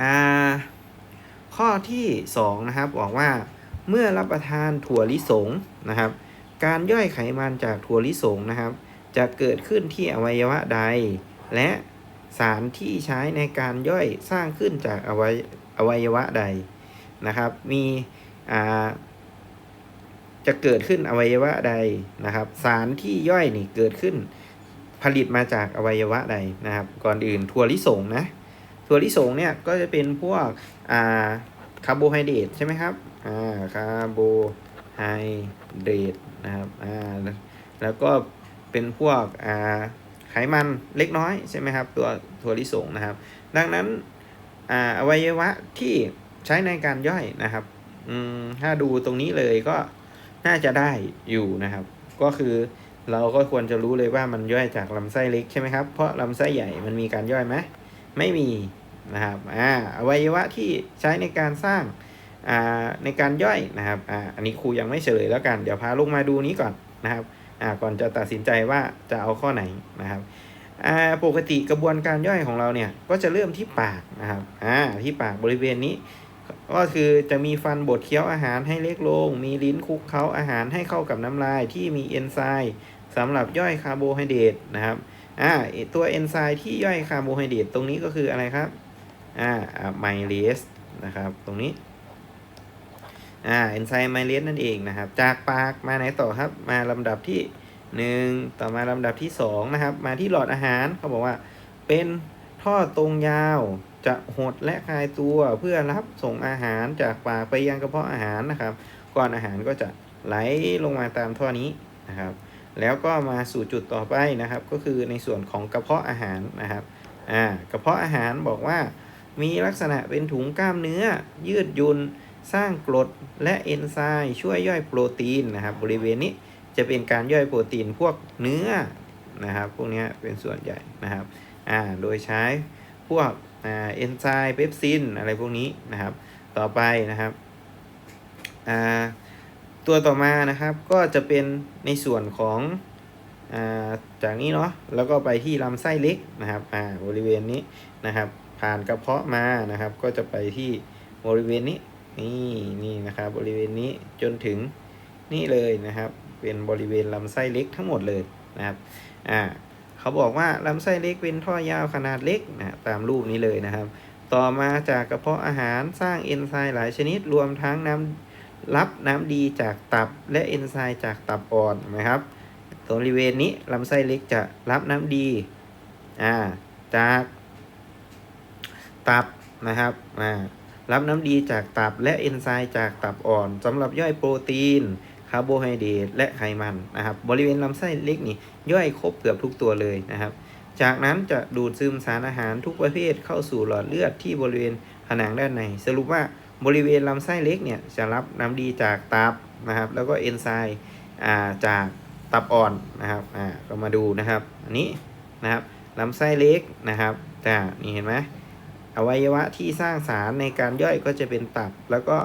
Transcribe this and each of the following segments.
อ่าข้อที่2นะครับบอกว่าเมื่อรับประทานถั่วลิสงนะครับ การย่อยไขมันจากถั่วลิสงนะครับ จะเกิดขึ้นที่อวัยวะใด และสารที่ใช้ในการย่อยสร้างขึ้นจากอวัยอวัยวะใดนะครับ มีอ่าจะเกิดขึ้นอวัยวะใดนะครับ สารที่ย่อยนี่เกิดขึ้นผลิตมาจากอวัยวะใดนะครับ ก่อนอื่นถั่วลิสงนะ ถั่วลิสงเนี่ยก็จะเป็นพวกอ่าคาร์โบไฮเดรตใช่ไหมครับอ่าคาร์โบไฮเดรตนะครับอ่าแล้วแล้วก็เป็นพวกอ่าไขมันเล็กน้อยใช่ไหมครับตัวถั่วลิสงนะครับ ดังนั้นอ่าอวัยวะที่ใช้ในการย่อยนะครับอืมถ้าดูตรงนี้เลยก็น่าจะได้อยู่นะครับ ก็คือเราก็ควรจะรู้เลยว่ามันย่อยจากลำไส้เล็กใช่ไหมครับ เพราะลำไส้ใหญ่มันมีการย่อยไหม ไม่มีนะครับอ่าอวัยวะที่ใช้ในการสร้างอ่าในการย่อยนะครับอ่าอันนี้ครูยังไม่เฉลยแล้วกัน เดี๋ยวพาลงมาดูนี้ก่อนนะครับอ่าก่อนจะตัดสินใจว่าจะเอาข้อไหนนะครับอ่าปกติกระบวนการย่อยของเราเนี่ยก็จะเริ่มที่ปากนะครับอ่าที่ปากบริเวณนี้ ก็คือจะมีฟันบดเคี้ยวอาหารให้เล็กลง มีลิ้นคลุกเคล้าอาหารให้เข้ากับน้ำลายที่มีเอนไซม์สำหรับย่อยคาร์โบไฮเดรตนะครับ อ่าตัวเอนไซม์ที่ย่อยคาร์โบไฮเดรตตรงนี้ก็คืออะไรครับอ่าไมเลสนะครับตรงนี้อ่าเอนไซม์ไมเลสนั่นเองนะครับ จากปากมาไหนต่อครับ มาลำดับที่หนึ่งต่อมาลำดับที่สองนะครับมาที่หลอดอาหารเขาบอกว่า เป็นท่อตรงยาวจะหดและคลายตัวเพื่อรับส่งอาหารจากปากไปยังกระเพาะอาหารนะครับ ก่อนอาหารก็จะไหลลงมาตามท่อนี้นะครับ แล้วก็มาสู่จุดต่อไปนะครับ ก็คือในส่วนของกระเพาะอาหารนะครับอ่ากระเพาะอาหารบอกว่า มีลักษณะเป็นถุงกล้ามเนื้อ ยืดยุนสร้างกรดและเอนไซม์ช่วยย่อยโปรตีนนะครับ บริเวณนี้จะเป็นการย่อยโปรตีนพวกเนื้อนะครับพวกนี้เป็นส่วนใหญ่นะครับอ่าโดยใช้พวกอ่าเอนไซม์เปปซินอะไรพวกนี้นะครับ ต่อไปนะครับอ่า ตัวต่อมานะครับก็จะเป็นในส่วนของอาจากนี้เนาะแล้วก็ไปที่ลำไส้เล็กนะครับอ่าบริเวณนี้นะครับ ผ่านกระเพาะมานะครับ ก็จะไปที่บริเวณนี้นี่นี่นะครับบริเวณนี้จนถึงนี่เลยนะครับ เป็นบริเวณลำไส้เล็กทั้งหมดเลยนะครับอ่าเขาบอกว่าลำไส้เล็กเป็นท่อยาวขนาดเล็กนะตามรูปนี้เลยนะครับ ต่อมาจากกระเพาะอาหารสร้างเอนไซม์หลายชนิดรวมทั้งน้ำ รับน้ำดีจากตับและเอนไซม์จากตับอ่อนนะครับตรงบริเวณนี้ลำไส้เล็กจะรับน้ำดีอ่าจากตับนะครับอ่ารับน้ำดีจากตับและเอนไซม์จากตับอ่อนสำหรับย่อยโปรตีนคาร์โบไฮเดรตและไขมันนะครับบริเวณลำไส้เล็กนี่ย่อยครบเกือบทุกตัวเลยนะครับ จากนั้นจะดูดซึมสารอาหารทุกประเภทเข้าสู่หลอดเลือดที่บริเวณผนังด้านใน สรุปว่า บริเวณลำไส้เล็กเนี่ยจะรับน้ำดีจากตับนะครับ แล้วก็เอนไซม์อ่าจากตับอ่อนนะครับอ่าก็มาดูนะครับ อันนี้นะครับลำไส้เล็กนะครับแต่นี่เห็นไหมอวัยวะที่สร้างสารในการย่อยก็จะเป็นตับแล้วก็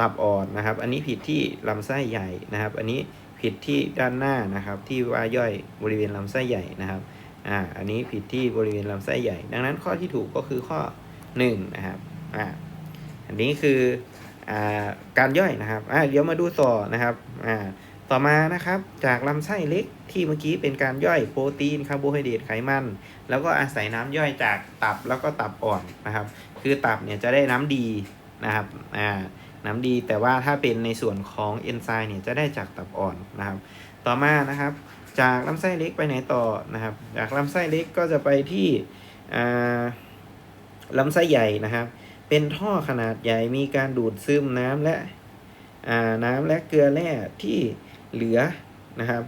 ตับอ่อนนะครับ อันนี้ผิดที่ลำไส้ใหญ่นะครับ อันนี้ผิดที่ด้านหน้านะครับ ที่ว่าย่อยบริเวณลำไส้ใหญ่นะครับอ่าอันนี้ผิดที่บริเวณลำไส้ใหญ่ ดังนั้นข้อที่ถูกก็คือข้อ1นะครับอ่า อันนี้คืออการย่อยนะครับเดี๋ยวมาดูต่อนะครับต่อมานะครับจากลำไส้เล็กที่เมื่อกี้เป็นการย่อยโปรตีนคาร์โบไฮเดรตไขมัน แล้วก็อาศัยน้ำย่อยจากตับแล้วก็ตับอ่อนนะครับ คือตับเนี่ยจะได้น้ำดีนะครับอ่าน้ำดีแต่ว่าถ้าเป็นในส่วนของเอนไซม์เนี่ยจะได้จากตับอ่อนนะครับ ต่อมานะครับจากลำไส้เล็กไปไหนต่อนะครับ จากลำไส้เล็กก็จะไปที่ลำไส้ใหญ่นะครับ เป็นท่อขนาดใหญ่มีการดูดซึมน้ำและน้ำและเกลือแร่ที่เหลือนะครับ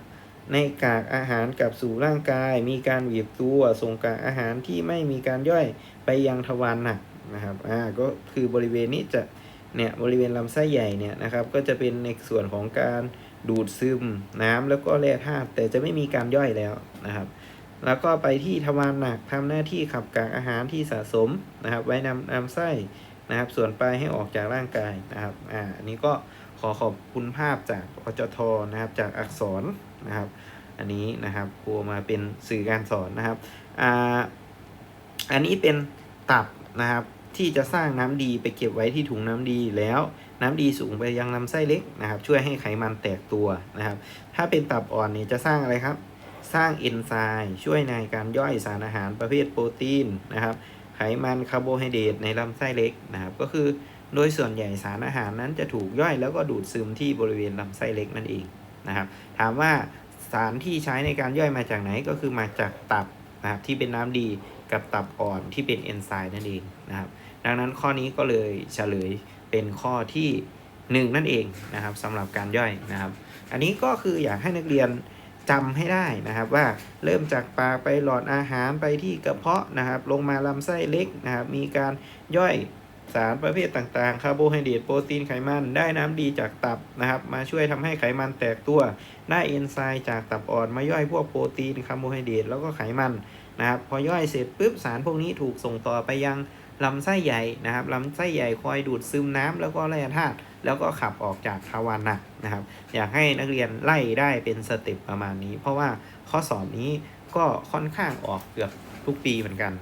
ในกากอาหารกลับสู่ร่างกาย มีการบีบตัวส่งกากอาหารที่ไม่มีการย่อยไปยังทวารหนักนะครับอ่าก็คือบริเวณนี้จะเนี่ยบริเวณลำไส้ใหญ่เนี่ยนะครับก็จะเป็นในส่วนของการดูดซึมน้ำแล้วก็แร่ธาตุแต่จะไม่มีการย่อยแล้วนะครับ แล้วก็ไปที่ทวารหนักทำหน้าที่ขับกากอาหารที่สะสมนะครับ ไว้นำนำไส้นะครับ ส่วนปลายให้ออกจากร่างกายนะครับอ่าอันนี้ก็ขอขอบคุณภาพจากอจทนะครับ จากอักษรนะครับ อันนี้นะครับครูมาเป็นสื่อการสอนนะครับอ่าอันนี้เป็นตับนะครับที่จะสร้างน้ำดีไปเก็บไว้ที่ถุงน้ำดีแล้ว น้ำดีสูงไปยังลำไส้เล็กนะครับ ช่วยให้ไขมันแตกตัวนะครับ ถ้าเป็นตับอ่อนเนี่ยจะสร้างอะไรครับ สร้างเอนไซม์ช่วยในการย่อยสารอาหารประเภทโปรตีนนะครับไขมันคาร์โบไฮเดรตในลำไส้เล็กนะครับก็คือโดยส่วนใหญ่สารอาหารนั้นจะถูกย่อยแล้วก็ดูดซึมที่บริเวณลำไส้เล็กนั่นเองนะครับถามว่าสารที่ใช้ในการย่อยมาจากไหนก็คือมาจากตับนะครับที่เป็นน้ำดีกับตับอ่อนที่เป็นเอนไซม์นั่นเองนะครับดังนั้นข้อนี้ก็เลยเฉลยเป็นข้อที่หนึ่งนั่นเองนะครับสำหรับการย่อยนะครับ อันนี้ก็คืออยากให้นักเรียน จำให้ได้นะครับว่าเริ่มจากปากไปหลอดอาหารไปที่กระเพาะนะครับ ลงมาลำไส้เล็กนะครับมีการย่อยสารประเภทต่างๆ คาร์โบไฮเดรต โปรตีน ไขมัน ได้น้ำดีจากตับนะครับ มาช่วยทำให้ไขมันแตกตัว ได้เอนไซม์จากตับอ่อน มาย่อยพวกโปรตีน คาร์โบไฮเดรต แล้วก็ไขมันนะครับ พอย่อยเสร็จปุ๊บสารพวกนี้ถูกส่งต่อไปยัง ลำไส้ใหญ่นะครับลำไส้ใหญ่คอยดูดซึมน้ำแล้วก็แร่ธาตุแล้วก็ขับออกจากทวารหนักนะครับ อยากให้นักเรียนไล่ได้เป็นสเต็ปประมาณนี้ เพราะว่าข้อสอบนี้ก็ค่อนข้างออกเกือบทุกปีเหมือนกัน